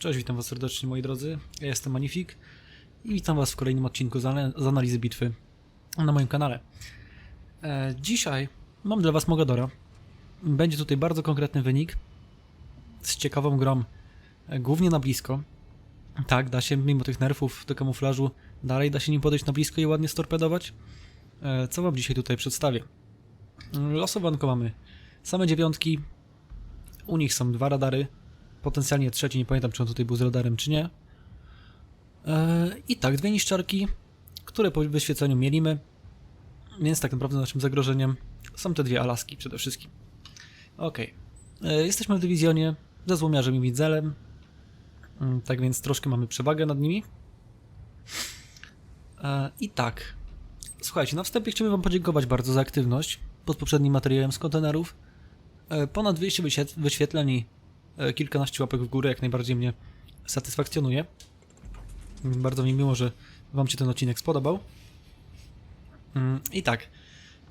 Cześć, witam was serdecznie moi drodzy. Ja jestem Manifik i witam was w kolejnym odcinku z, ana- z analizy bitwy na moim kanale. E, dzisiaj mam dla was Mogadora. Będzie tutaj bardzo konkretny wynik z ciekawą grą, e, głównie na blisko. Tak, da się mimo tych nerfów do kamuflażu dalej da się nim podejść na blisko i ładnie storpedować. E, co wam dzisiaj tutaj przedstawię? Losowanko mamy same dziewiątki. U nich są dwa radary. Potencjalnie trzeci, nie pamiętam czy on tutaj był z radarem czy nie. E, I tak, dwie niszczarki, które po wyświeceniu mielimy. Więc tak naprawdę naszym zagrożeniem są te dwie Alaski przede wszystkim. Okej. E, Jesteśmy w dywizjonie ze złomiarzem i widzelem. Mm, Tak więc troszkę mamy przewagę nad nimi. E, I tak. Słuchajcie, na wstępie chciałbym Wam podziękować bardzo za aktywność pod poprzednim materiałem z kontenerów. Ponad 200 wyświet- wyświetleń kilkanaście łapek w górę jak najbardziej mnie satysfakcjonuje. Bardzo mi miło, że Wam się ten odcinek spodobał. Mm, I tak,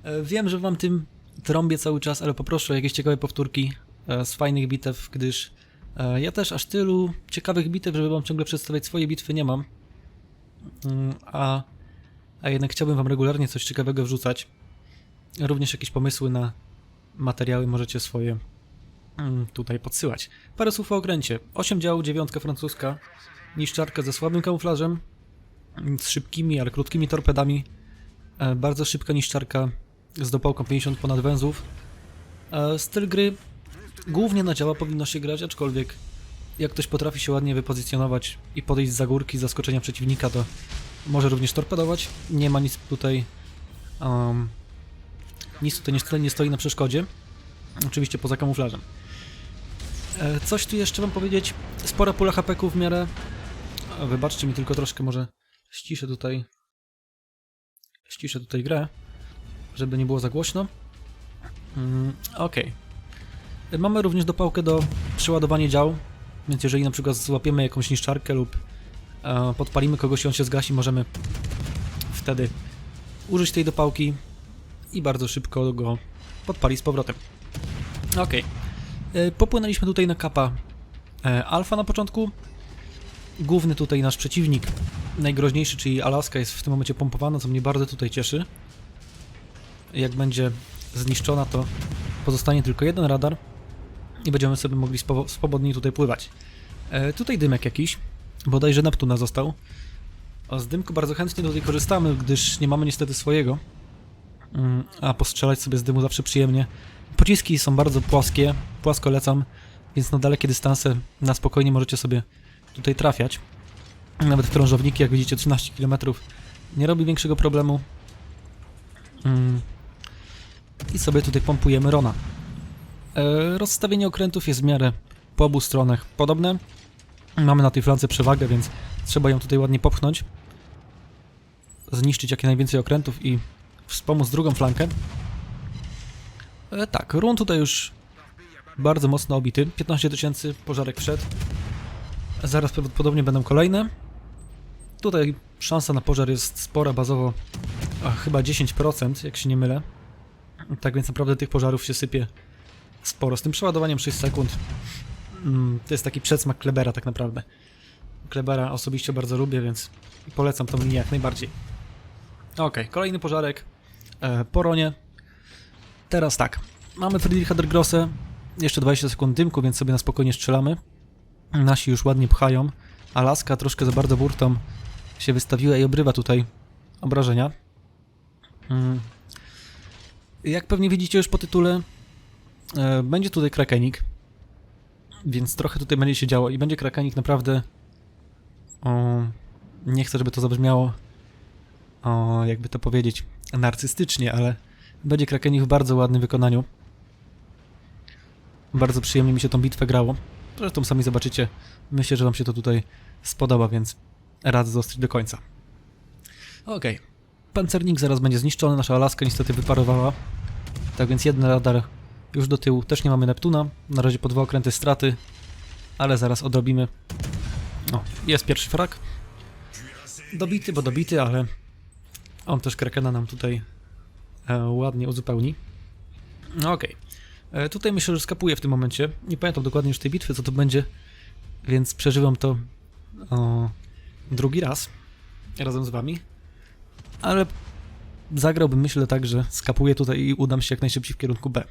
e, wiem, że Wam tym trąbię cały czas, ale poproszę o jakieś ciekawe powtórki e, z fajnych bitew, gdyż e, ja też aż tylu ciekawych bitew, żeby Wam ciągle przedstawiać swoje bitwy nie mam. Mm, A, a jednak chciałbym Wam regularnie coś ciekawego wrzucać. Również jakieś pomysły na materiały możecie swoje tutaj podsyłać. Parę słów o okręcie. 8 działów, dziewiątka francuska, niszczarka ze słabym kamuflażem, mm, z szybkimi, ale krótkimi torpedami, e, bardzo szybka niszczarka z dopałką 50 ponad węzłów. E, styl gry głównie na działa powinno się grać, aczkolwiek jak ktoś potrafi się ładnie wypozycjonować i podejść za górki, zaskoczenia przeciwnika, to może również torpedować. Nie ma nic tutaj... Um, nic tutaj nie stoi na przeszkodzie. Oczywiście poza kamuflażem. E, Coś tu jeszcze mam powiedzieć. Spora pula HP w miarę. A, Wybaczcie mi tylko troszkę, może ściszę tutaj. Ściszę tutaj grę, żeby nie było za głośno. Mm, Okej. E, Mamy również dopałkę do przeładowania dział, więc jeżeli na przykład złapiemy jakąś niszczarkę lub e, podpalimy kogoś i on się zgasi, możemy wtedy użyć tej dopałki i bardzo szybko go podpalić z powrotem. Okej. E, Popłynęliśmy tutaj na kapa e, Alfa na początku. Główny tutaj nasz przeciwnik, najgroźniejszy, czyli Alaska, jest w tym momencie pompowana, co mnie bardzo tutaj cieszy. Jak będzie zniszczona, to pozostanie tylko jeden radar i będziemy sobie mogli swobodniej tutaj pływać. E, tutaj dymek jakiś, bodajże Neptuna został. A z dymku bardzo chętnie tutaj korzystamy, gdyż nie mamy niestety swojego. Mm, A postrzelać sobie z dymu zawsze przyjemnie. Pociski są bardzo płaskie, płasko lecą, więc na dalekie dystanse na spokojnie możecie sobie tutaj trafiać. Nawet w krążowniki, jak widzicie, 13 km nie robi większego problemu. Mm. I sobie tutaj pompujemy Rona. E, rozstawienie okrętów jest w miarę po obu stronach podobne. Mamy na tej flance przewagę, więc trzeba ją tutaj ładnie popchnąć. Zniszczyć jak najwięcej okrętów i wspomóc drugą flankę. E, tak, run tutaj już bardzo mocno obity. 15 tysięcy, pożarek wszedł. Zaraz prawdopodobnie będą kolejne. Tutaj szansa na pożar jest spora, bazowo a, chyba 10%, jak się nie mylę. Tak więc naprawdę tych pożarów się sypie sporo. Z tym przeładowaniem 6 sekund mm, to jest taki przedsmak Klebera tak naprawdę. Klebera osobiście bardzo lubię, więc polecam tą linię jak najbardziej. Okej, kolejny pożarek. E, Poronie. Teraz tak. Mamy Friedricha der. Jeszcze 20 sekund dymku, więc sobie na spokojnie strzelamy. Nasi już ładnie pchają. Alaska troszkę za bardzo burtą się wystawiła i obrywa tutaj obrażenia. Mm. Jak pewnie widzicie już po tytule, e, będzie tutaj krakenik. Więc trochę tutaj będzie się działo i będzie krakenik naprawdę. O, nie chcę, żeby to zabrzmiało o, jakby to powiedzieć, narcystycznie, ale będzie Krakenik w bardzo ładnym wykonaniu. Bardzo przyjemnie mi się tą bitwę grało. Zresztą sami zobaczycie. Myślę, że wam się to tutaj spodoba, więc radzę zostać do końca. Okej. Pancernik zaraz będzie zniszczony, nasza Alaska niestety wyparowała. Tak więc jeden radar już do tyłu. Też nie mamy Neptuna. Na razie po dwa okręty straty, ale zaraz odrobimy. O, jest pierwszy frak. Dobity, bo dobity, ale on też Krakena nam tutaj ładnie uzupełni. No okej. E, Tutaj myślę, że skapuje w tym momencie. Nie pamiętam dokładnie już tej bitwy, co to będzie. więc przeżywam to o, drugi raz razem z wami. Ale zagrałbym, myślę, tak, że skapuję tutaj i udam się jak najszybciej w kierunku B.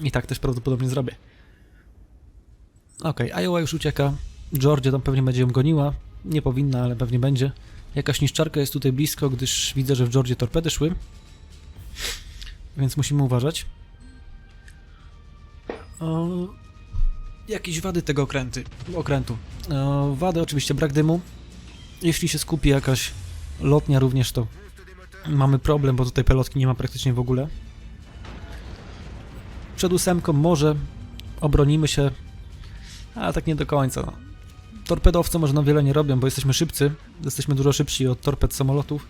I tak też prawdopodobnie zrobię. Okej, Iowa już ucieka. Georgia tam pewnie będzie ją goniła. Nie powinna, ale pewnie będzie. Jakaś niszczarka jest tutaj blisko, gdyż widzę, że w Georgie torpedy szły. Więc musimy uważać. O, jakieś wady tego okręty, okrętu. O, wady oczywiście brak dymu. Jeśli się skupi jakaś lotnia również, to mamy problem, bo tutaj pelotki nie ma praktycznie w ogóle. Przed ósemką może obronimy się, ale tak nie do końca. No. Torpedowce może nam wiele nie robią, bo jesteśmy szybcy. Jesteśmy dużo szybsi od torped samolotów,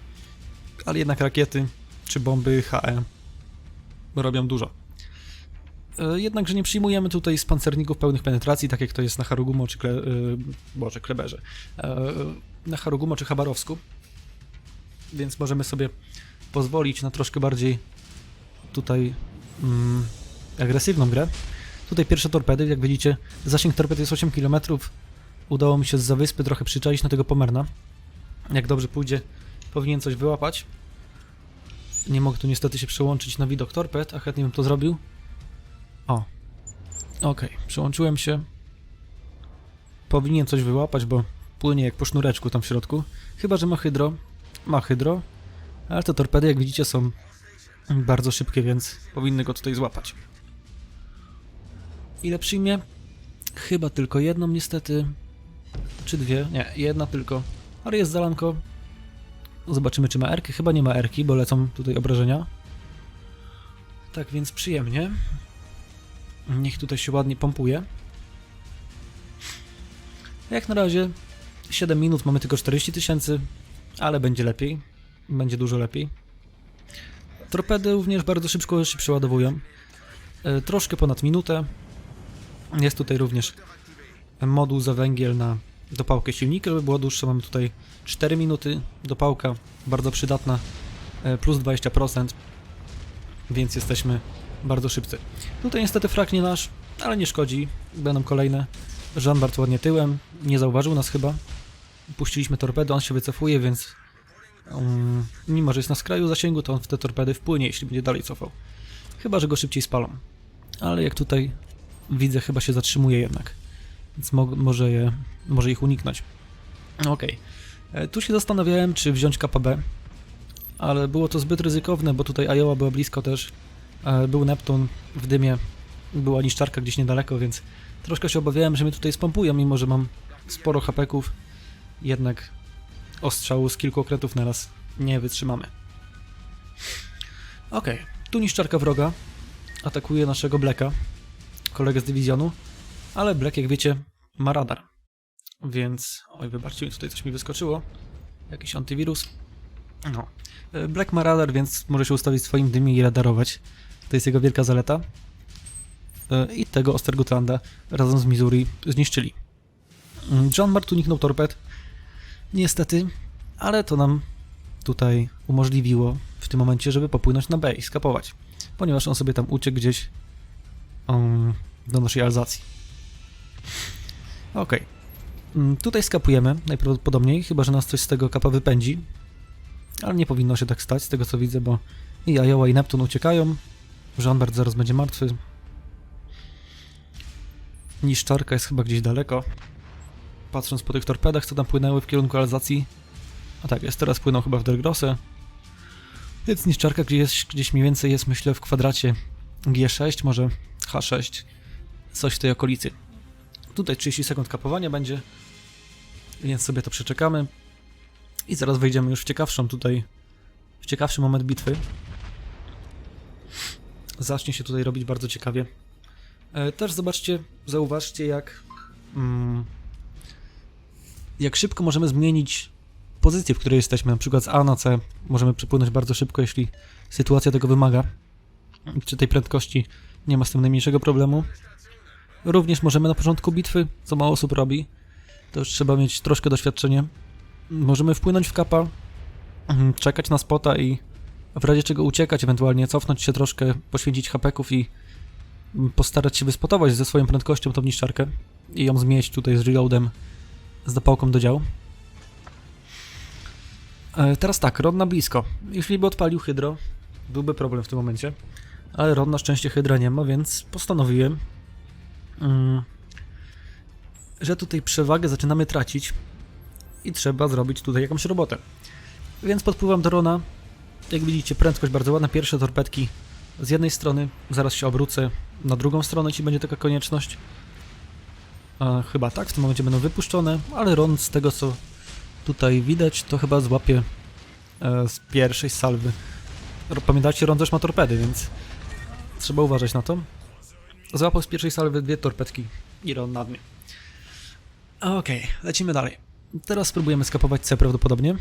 ale jednak rakiety czy bomby HE robią dużo. E, Jednakże nie przyjmujemy tutaj z pancerników pełnych penetracji, tak jak to jest na Harugumo czy Kle, e, Boże, Kleberze. E, Na Harugumo czy Chabarowsku. Więc możemy sobie pozwolić na troszkę bardziej tutaj mm, agresywną grę. Tutaj pierwsze torpedy, jak widzicie, zasięg torped jest 8 km. Udało mi się z wyspy trochę przyczaić na tego Pomerna. Jak dobrze pójdzie, powinien coś wyłapać. Nie mogę tu niestety się przełączyć na widok torped, a chętnie bym to zrobił. O. Okej, przełączyłem się. Powinien coś wyłapać, bo płynie jak po sznureczku tam w środku. Chyba, że ma hydro. Ma hydro. Ale te torpedy, jak widzicie, są bardzo szybkie, więc powinny go tutaj złapać. Ile przyjmie? Chyba tylko jedną, niestety. Czy dwie? Nie, jedna tylko. Ale jest zalanko. Zobaczymy, czy ma erki. Chyba nie ma erki, bo lecą tutaj obrażenia. Tak więc przyjemnie. Niech tutaj się ładnie pompuje. Jak na razie 7 minut, mamy tylko 40 tysięcy, ale będzie lepiej. Będzie dużo lepiej. Torpedy również bardzo szybko się przeładowują. E, Troszkę ponad minutę. Jest tutaj również moduł za węgiel na dopałkę silnika, żeby było dłuższe. Mamy tutaj 4 minuty. Dopałka bardzo przydatna, e, plus 20%, więc jesteśmy bardzo szybcy. Tutaj niestety frak nie nasz, ale nie szkodzi. Będą kolejne. Jean bardzo ładnie tyłem, nie zauważył nas chyba. Puściliśmy torpedę, on się wycofuje, więc um, mimo, że jest na skraju zasięgu, to on w te torpedy wpłynie, jeśli będzie dalej cofał. Chyba, że go szybciej spalą. Ale jak tutaj widzę, chyba się zatrzymuje jednak. Więc mo może, je, może ich uniknąć. Okej. E, Tu się zastanawiałem, czy wziąć KPB, ale było to zbyt ryzykowne, bo tutaj Iowa była blisko też. E, Był Neptun w dymie, była niszczarka gdzieś niedaleko, więc troszkę się obawiałem, że mnie tutaj spompują, mimo że mam sporo hapeków. Jednak ostrzału z kilku okrętów na raz nie wytrzymamy. Okej, tu niszczarka wroga atakuje naszego Blacka, kolegę z dywizjonu, ale Black, jak wiecie, ma radar. Więc, oj, wybaczcie, tutaj coś mi wyskoczyło. Jakiś antywirus. No. E, Black ma radar, więc może się ustawić w swoim dymie i radarować. To jest jego wielka zaleta. E, I tego Ostergotlanda razem z Missouri zniszczyli. Mm, John Mart uniknął torped. Niestety, ale to nam tutaj umożliwiło w tym momencie, żeby popłynąć na B i skapować. Ponieważ on sobie tam uciekł gdzieś um, do naszej Alzacji. Okej. Mm, Tutaj skapujemy najprawdopodobniej, chyba że nas coś z tego kapa wypędzi. Ale nie powinno się tak stać, z tego co widzę, bo i Iowa i Neptun uciekają. Jeanbert zaraz będzie martwy. Niszczarka jest chyba gdzieś daleko. Patrząc po tych torpedach, co tam płynęły w kierunku Alzacji. A tak, jest teraz płyną chyba w Delgrosse. Więc niszczarka gdzieś, gdzieś mniej więcej jest, myślę, w kwadracie G6, może H6. Coś w tej okolicy. Tutaj 30 sekund kapowania będzie, więc sobie to przeczekamy. I zaraz wejdziemy już w ciekawszą tutaj, w ciekawszy moment bitwy. Zacznie się tutaj robić bardzo ciekawie. E, też zobaczcie, zauważcie jak mm, jak szybko możemy zmienić pozycję, w której jesteśmy. Na przykład z A na C możemy przepłynąć bardzo szybko, jeśli sytuacja tego wymaga. Przy tej prędkości nie ma z tym najmniejszego problemu. Również możemy na początku bitwy, co mało osób robi, to już trzeba mieć troszkę doświadczenia. Możemy wpłynąć w kapa, mhm, czekać na spota i w razie czego uciekać, ewentualnie cofnąć się troszkę, poświęcić hapeków i postarać się wyspotować ze swoją prędkością tą niszczarkę. i ją zmieść tutaj z reloadem z dopałką do dział. E, teraz tak, Ron na blisko. Jeśli by odpalił hydro, byłby problem w tym momencie. Ale Ron na szczęście hydra nie ma, więc postanowiłem, że tutaj przewagę zaczynamy tracić i trzeba zrobić tutaj jakąś robotę. Więc podpływam do Rona. Jak widzicie, prędkość bardzo ładna. Pierwsze torpedki z jednej strony, zaraz się obrócę na drugą stronę, jeśli będzie taka konieczność. E, chyba tak, w tym momencie będą wypuszczone, ale Ron z tego co tutaj widać, to chyba złapie e, z pierwszej salwy. Pamiętacie, Ron też ma torpedy, więc trzeba uważać na to. Złapał z pierwszej salwy dwie torpedki i Ron na dnie. Okej, lecimy dalej. Teraz spróbujemy skapować C prawdopodobnie.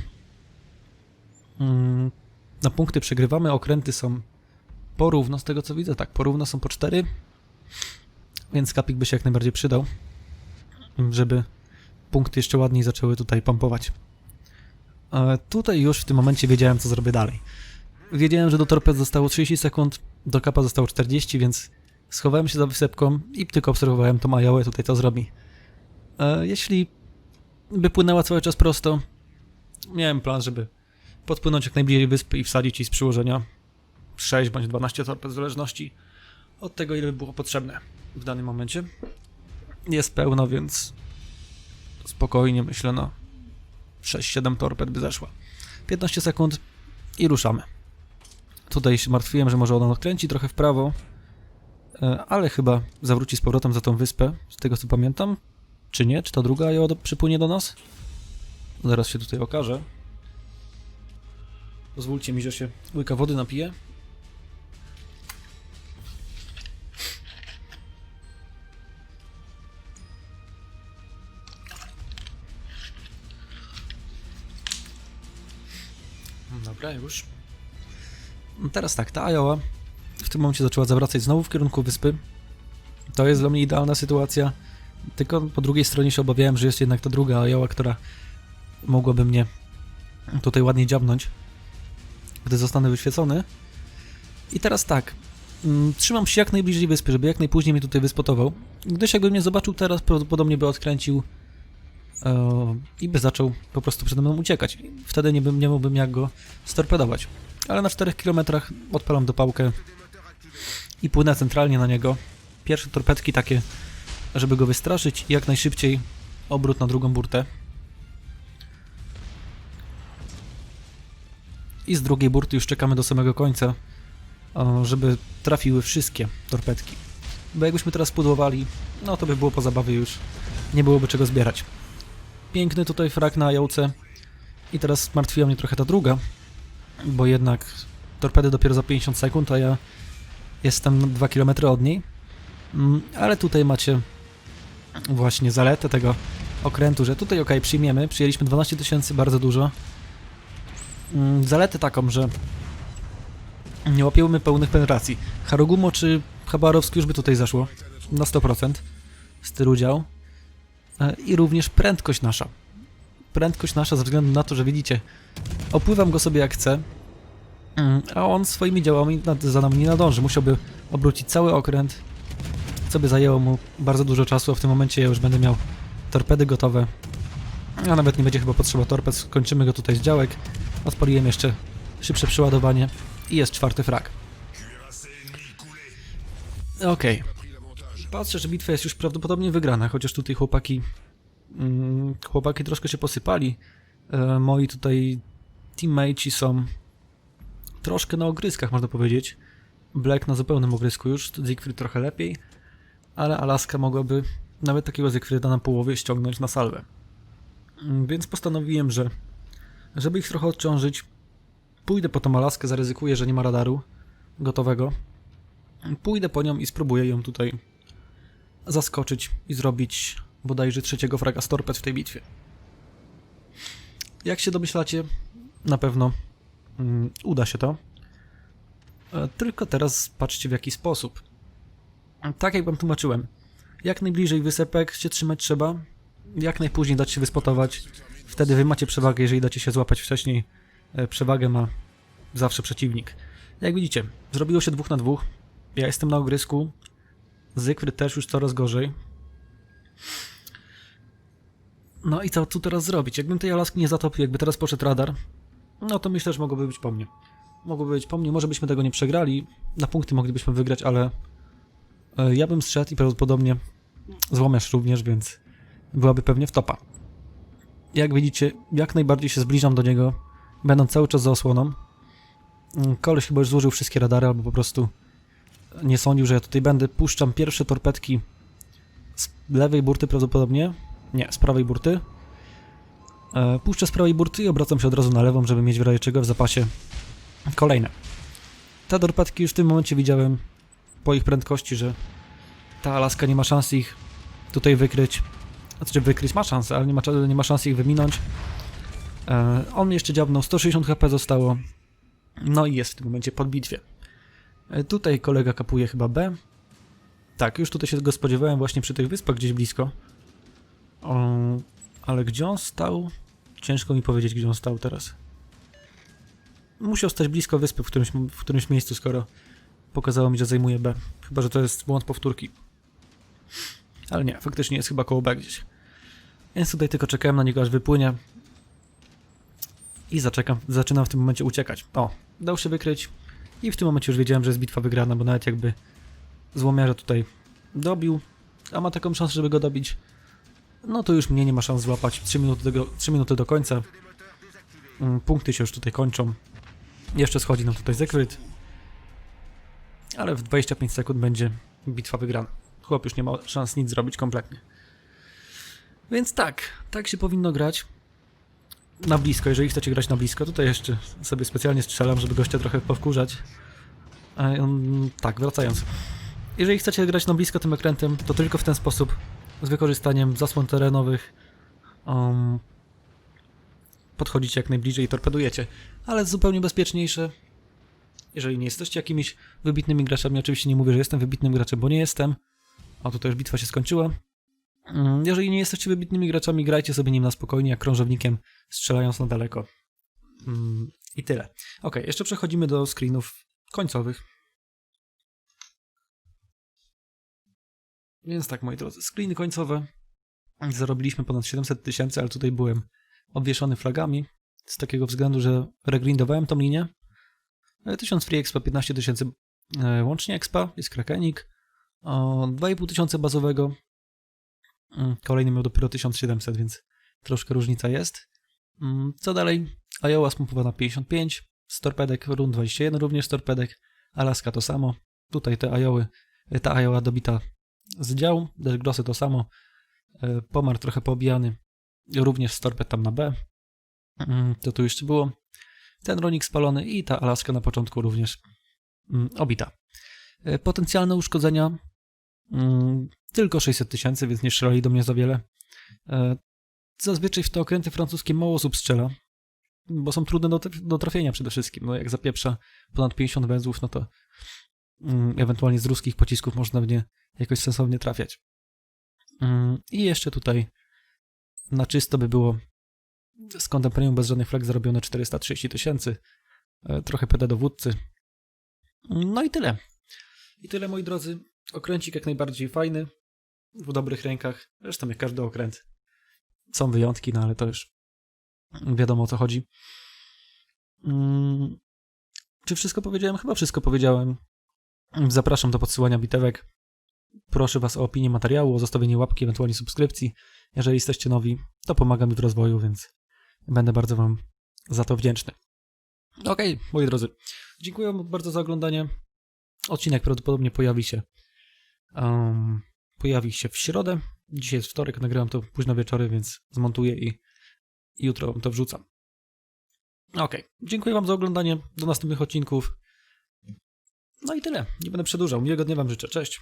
Mm, na punkty przegrywamy, okręty są porówno z tego co widzę, tak, porówno są po 4. Więc kapik by się jak najbardziej przydał, żeby punkty jeszcze ładniej zaczęły tutaj pompować. E, tutaj już w tym momencie wiedziałem co zrobię dalej. Wiedziałem, że do torped zostało 30 sekund, do kapa zostało 40, więc schowałem się za wysepką i tylko obserwowałem tą Ajałę tutaj co zrobi. E, jeśli by płynęła cały czas prosto, miałem plan, żeby podpłynąć jak najbliżej wyspy i wsadzić jej z przyłożenia 6 bądź 12 torped w zależności od tego, ile by było potrzebne w danym momencie. Jest pełno, więc spokojnie myślę, no 6-7 torped by zeszła. 15 sekund i ruszamy. Tutaj się martwiłem, że może ona odkręci trochę w prawo, ale chyba zawróci z powrotem za tą wyspę, z tego co pamiętam. Czy nie? Czy ta druga ją przypłynie do nas? Zaraz się tutaj okaże. Pozwólcie mi, że się łyka wody napije. Dobra, już. Teraz tak, ta Iowa w tym momencie zaczęła zawracać znowu w kierunku wyspy. To jest dla mnie idealna sytuacja. Tylko po drugiej stronie się obawiałem, że jest jednak ta druga Iowa, która mogłaby mnie tutaj ładnie dziabnąć, gdy zostanę wyświecony. I teraz tak, mm, trzymam się jak najbliżej wyspy, żeby jak najpóźniej mnie tutaj wyspotował. Gdyż jakby mnie zobaczył teraz, prawdopodobnie by odkręcił e, i by zaczął po prostu przede mną uciekać. Wtedy nie, bym, nie mógłbym jak go storpedować. Ale na 4 km odpalam dopałkę i płynę centralnie na niego. Pierwsze torpedki takie, żeby go wystraszyć i jak najszybciej obrót na drugą burtę. I z drugiej burty już czekamy do samego końca, żeby trafiły wszystkie torpedki. Bo jakbyśmy teraz pudłowali, no to by było po zabawie już. Nie byłoby czego zbierać. Piękny tutaj frak na jałce. I teraz martwiła mnie trochę ta druga, bo jednak torpedy dopiero za 50 sekund, a ja jestem 2 km od niej. Mm, Ale tutaj macie właśnie zaletę tego okrętu, że tutaj ok, przyjmiemy, przyjęliśmy 12 tysięcy, bardzo dużo. Mm, Zaletę taką, że nie łapiemy pełnych penetracji. Harogumo czy Chabarowski już by tutaj zaszło na 100% stylu dział. E, I również prędkość nasza. Prędkość nasza ze względu na to, że widzicie, opływam go sobie jak chcę, a on swoimi działami nad- za nami nie nadąży. Musiałby obrócić cały okręt, co by zajęło mu bardzo dużo czasu, a w tym momencie ja już będę miał torpedy gotowe. A nawet nie będzie chyba potrzeba torped, skończymy go tutaj z działek. Odpaliłem jeszcze szybsze przeładowanie i jest czwarty frak. Okej. Patrzę, że bitwa jest już prawdopodobnie wygrana, chociaż tutaj chłopaki mm, chłopaki troszkę się posypali. E, moi tutaj teammateci są troszkę na ogryskach, można powiedzieć. Black na zupełnym ogrysku już, Siegfried trochę lepiej, ale Alaska mogłaby nawet takiego Siegfrieda na połowie ściągnąć na salwę. Mm, Więc postanowiłem, że żeby ich trochę odciążyć, pójdę po tą Alaskę, zaryzykuję, że nie ma radaru gotowego. Pójdę po nią i spróbuję ją tutaj zaskoczyć i zrobić bodajże trzeciego fraga z torped w tej bitwie. Jak się domyślacie, na pewno uda się to. E, Tylko teraz patrzcie w jaki sposób. Tak jak wam tłumaczyłem, jak najbliżej wysepek się trzymać trzeba, jak najpóźniej dać się wyspotować. Wtedy wy macie przewagę, jeżeli dacie się złapać wcześniej. e, Przewagę ma zawsze przeciwnik. Jak widzicie, zrobiło się dwóch na dwóch. Ja jestem na ogrysku. Zygfryd też już coraz gorzej. No i co tu teraz zrobić? Jakbym tej Alaski nie zatopił, jakby teraz poszedł radar, no to myślę, że mogłoby być po mnie. Mogłoby być po mnie, może byśmy tego nie przegrali, na punkty moglibyśmy wygrać, ale e, ja bym zszedł i prawdopodobnie złomiasz również, więc byłaby pewnie w topa. Jak widzicie, jak najbardziej się zbliżam do niego, będąc cały czas za osłoną. Mm, Koleś chyba już złożył wszystkie radary, albo po prostu nie sądził, że ja tutaj będę. Puszczam pierwsze torpedki z lewej burty prawdopodobnie. Nie, z prawej burty. E, puszczę z prawej burty i obracam się od razu na lewą, żeby mieć w razie czego w zapasie kolejne. Te torpedki już w tym momencie widziałem po ich prędkości, że ta Alaska nie ma szans ich tutaj wykryć. Znaczy wykryć ma szansę, ale nie ma, nie ma szans ich wyminąć. E, on jeszcze dziabnął, 160 HP zostało. No i jest w tym momencie pod bitwie. E, tutaj kolega kapuje chyba B. Tak, już tutaj się go spodziewałem właśnie przy tych wyspach gdzieś blisko. Ale gdzie on stał? Ciężko mi powiedzieć, gdzie on stał teraz. Musiał stać blisko wyspy w którymś, w którymś miejscu, skoro pokazało mi, że zajmuje B. Chyba, że to jest błąd powtórki. Ale nie, faktycznie jest chyba koło B gdzieś. Więc tutaj tylko czekałem na niego, aż wypłynie. I zaczekam, zaczynam w tym momencie uciekać. O, dał się wykryć. I w tym momencie już wiedziałem, że jest bitwa wygrana, bo nawet jakby złomiarza tutaj dobił, a ma taką szansę, żeby go dobić, no to już mnie nie ma szans złapać. 3 minuty do, 3 minuty do końca. Mm, Punkty się już tutaj kończą. Jeszcze schodzi nam tutaj Zekryt. Ale w 25 sekund będzie bitwa wygrana. Chłop już nie ma szans nic zrobić kompletnie. Więc tak, tak się powinno grać. Na blisko, jeżeli chcecie grać na blisko, tutaj jeszcze sobie specjalnie strzelam, żeby gościa trochę powkurzać. A on, tak, wracając. Jeżeli chcecie grać na blisko tym okrętem, to tylko w ten sposób, z wykorzystaniem zasłon terenowych, um, podchodzicie jak najbliżej i torpedujecie. Ale zupełnie bezpieczniejsze, jeżeli nie jesteście jakimiś wybitnymi graczami, oczywiście nie mówię, że jestem wybitnym graczem, bo nie jestem. A tutaj już bitwa się skończyła. Mm, Jeżeli nie jesteście wybitnymi graczami, grajcie sobie nim na spokojnie, jak krążownikiem, strzelając na daleko. Mm, I tyle. Ok, jeszcze przechodzimy do screenów końcowych. Więc tak, moi drodzy, screeny końcowe. Zarobiliśmy ponad 700 tysięcy, ale tutaj byłem obwieszony flagami. Z takiego względu, że regrindowałem tą linię. E, 1000 free expa, 15 tysięcy e, łącznie expa, jest krakenik. O 2,5 tysiące bazowego. Mm, Kolejny miał dopiero 1700, więc troszkę różnica jest. Mm, Co dalej? Iowa spompowana 55, z torpedek run 21 również z torpedek, Alaska to samo. Tutaj te Ioły, ta Iowa dobita z działu, Grossy to samo. E, Pomar trochę poobijany, również z tam na B. Mm, To tu jeszcze było. Ten ronik spalony i ta Alaska na początku również mm, obita. E, Potencjalne uszkodzenia mm, tylko 600 tysięcy, więc nie strzelali do mnie za wiele. E, Zazwyczaj w te okręty francuskie mało osób strzela, bo są trudne do, do trafienia przede wszystkim. No jak zapieprza ponad 50 węzłów, no to mm, ewentualnie z ruskich pocisków można w nie jakoś sensownie trafiać. Mm, I jeszcze tutaj na czysto by było z kątem premium bez żadnych flag zarobione 430 tysięcy. E, Trochę PD dowódcy. No i tyle. I tyle, moi drodzy. Okręcik jak najbardziej fajny. W dobrych rękach. Zresztą jak każdy okręt. Są wyjątki, no ale to już wiadomo o co chodzi. Mm, Czy wszystko powiedziałem? Chyba wszystko powiedziałem. Zapraszam do podsyłania bitewek. Proszę Was o opinię materiału, o zostawienie łapki, ewentualnie subskrypcji. Jeżeli jesteście nowi, to pomaga mi w rozwoju, więc będę bardzo Wam za to wdzięczny. Okej, moi drodzy, dziękuję bardzo za oglądanie. Odcinek prawdopodobnie pojawi się um, pojawi się w środę. Dzisiaj jest wtorek, nagrywam to późno wieczory, więc zmontuję i, i jutro to wrzucam. Okej, dziękuję Wam za oglądanie. Do następnych odcinków. No i tyle. Nie będę przedłużał. Miłego dnia Wam życzę. Cześć.